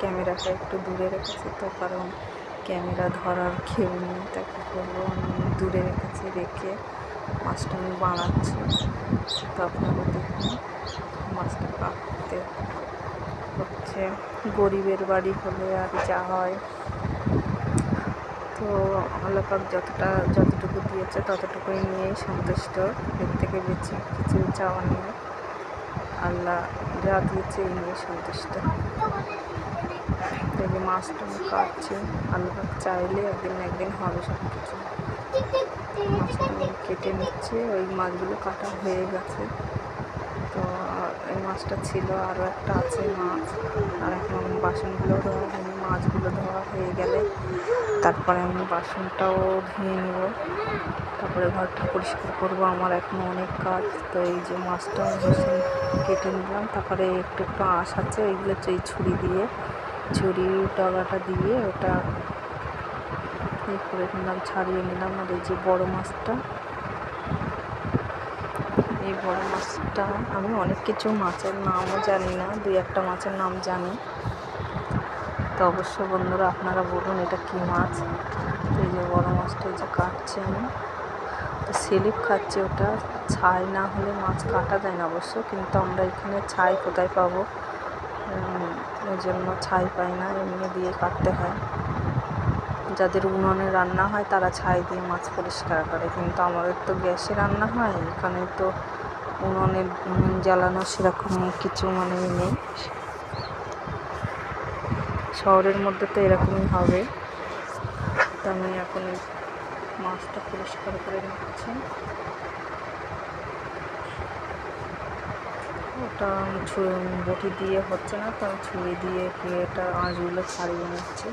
ক্যামেরাটা একটু দূরে রেখেছি তো কারণ ক্যামেরা ধরার কেউ নেই তা কী করব দূরে রেখেছি রেখে মাছটা আমি বানাচ্ছি। তো আপনারা দেখুন মাছটা কাটতে হচ্ছে, গরিবের বাড়ি হলে আর যা হয়। তো আল্লাপাক যতটা, যতটুকু দিয়েছে ততটুকুই নিয়েই সন্তুষ্ট। এর থেকে বেশি কিছু চাওয়ার নেই। আল্লাহ যা দিয়েছে এই নিয়ে সন্তুষ্ট। দেখি মাছটা কাটছে। আল্লাহ চাইলে একদিন একদিন হবে সব কিছু মাছটা কেটে নিচ্ছে। ওই মাছগুলো কাটা হয়ে গেছে। তো এই মাছটা ছিল আরও একটা আছে মাছ। আর এখন বাসনগুলো মাছগুলো ধোয়া হয়ে গেলে তারপরে আমি বাসনটাও ধুয়ে নেব। তারপরে ঘরটা পরিষ্কার করব, আমার এখনও অনেক কাজ, তো এই যে মাছটা ভীষণ কেটে নিলাম। তারপরে একটু একটু আঁশ আছে এইগুলো হচ্ছে এই ছুরি দিয়ে, ছুরি ডগাটা দিয়ে ওটা করে নিলাম, ছাড়িয়ে নিলাম। আর এই যে বড়ো মাছটা, এই বড়ো মাছটা, আমি অনেক কিছু মাছের নামও জানি না, দুই একটা মাছের নাম জানি। তো অবশ্যই বন্ধুরা আপনারা বলুন এটা কী মাছ? এই যে বড় মাছটা এই যে কাটছি আমি। তো স্লিপ খাচ্ছে ওটা। ছাই না হলে মাছ কাটা যায় না অবশ্য, কিন্তু আমরা এখানে ছাই কোথায় পাবো? ওই জন্য ছাই পাই না, এমনি দিয়ে কাটতে হয়। যাদের উনুনে রান্না হয় তারা ছাই দিয়ে মাছ পরিষ্কার করে, কিন্তু আমাদের তো গ্যাসে রান্না হয়, এখানে তো উনুনে জ্বালানো সেরকম কিছু মানে নেই। শহরের মধ্যে তো এরকমই হবে। আমি এখন মাছটা পরিষ্কার করে নিচ্ছি। ওটা বটি দিয়ে হচ্ছে না, তো ছুরি দিয়ে এটা আঁশগুলো ছাড়িয়ে নিচ্ছি।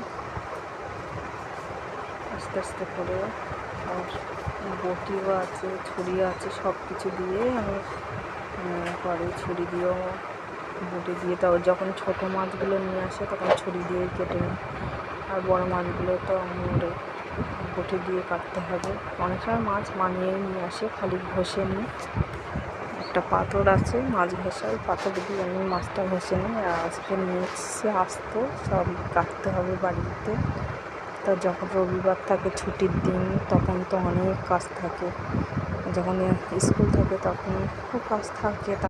আস্তে আস্তে করে আর বটিও আছে, ছুরিও আছে সব কিছু দিয়ে আমি পরে ছুরি দিয়েও বটি দিয়ে তাও যখন ছোটো মাছগুলো নিয়ে আসে তখন ছুরি দিয়ে কেটে নিই। আর বড়ো মাছগুলো তো আমার বটি দিয়ে কাটতে হবে। অনেক সময় মাছ মানিয়েই নিয়ে আসে, খালি ঘষে নিই। একটা পাথর আছে, মাছ ঘষাই, পাথর দিয়ে আমি মাছটা ঘষে নিই। আর আজকে এসছে আসতো সব কাটতে হবে বাড়িতে। তা যখন রবিবার থাকে, ছুটির দিন, তখন তো অনেক কাজ থাকে। যখন স্কুল থাকে, তখন খুব কাজ থাকে।